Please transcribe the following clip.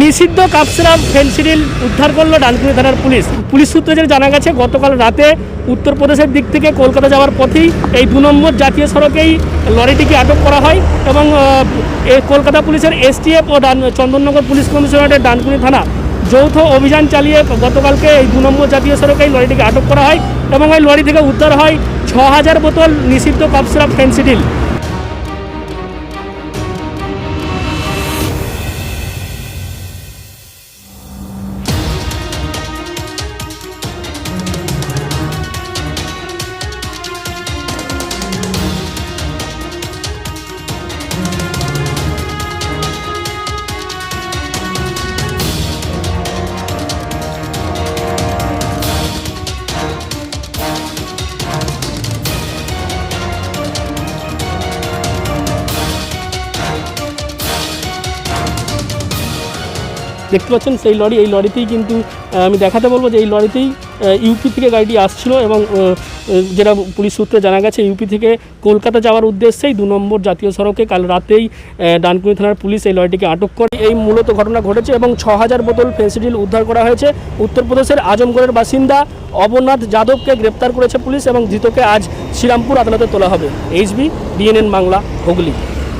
নিষিদ্ধ কাপসিরাপ ফেন্সিডিল উদ্ধার করল ডানকুনি থানার পুলিশ। পুলিশ সূত্রে যেটা জানা গেছে, গতকাল রাতে উত্তরপ্রদেশের দিক থেকে কলকাতা যাওয়ার পথেই এই দু নম্বর জাতীয় সড়কেই লরিটিকে আটক করা হয় এবং কলকাতা পুলিশের এসটিএফ ও ডান, চন্দননগর পুলিশ কমিশনারের ডানকুনি থানা যৌথ অভিযান চালিয়ে গতকালকে এই দু নম্বর জাতীয় সড়কে এই লরিটিকে আটক করা হয় এবং এই লরি থেকে উদ্ধার হয় ছ হাজার বোতল নিষিদ্ধ কাপসিরাপ ফেন্সিডিল। দেখতে পাচ্ছেন, সেই লরি, এই লরিতেই কিন্তু আমি দেখাতে বলব যে এই লরিতেই ইউপি থেকে গাড়িটি আসছিল এবং যেটা পুলিশ সূত্রে জানা গেছে, ইউপি থেকে কলকাতা যাওয়ার উদ্দেশ্যেই দু নম্বর জাতীয় সড়কে কাল রাতেই ডানকুনি থানার পুলিশ এই লরিটিকে আটক করে। এই মূলত ঘটনা ঘটেছে এবং ছ হাজার বোতল ফেন্সিডিল উদ্ধার করা হয়েছে। উত্তরপ্রদেশের আজমগড়ের বাসিন্দা অবনাথ যাদবকে গ্রেপ্তার করেছে পুলিশ এবং ধৃতকে আজ শ্রীরামপুর আদালতে তোলা হবে। HB DNN Bangla, Hooghly.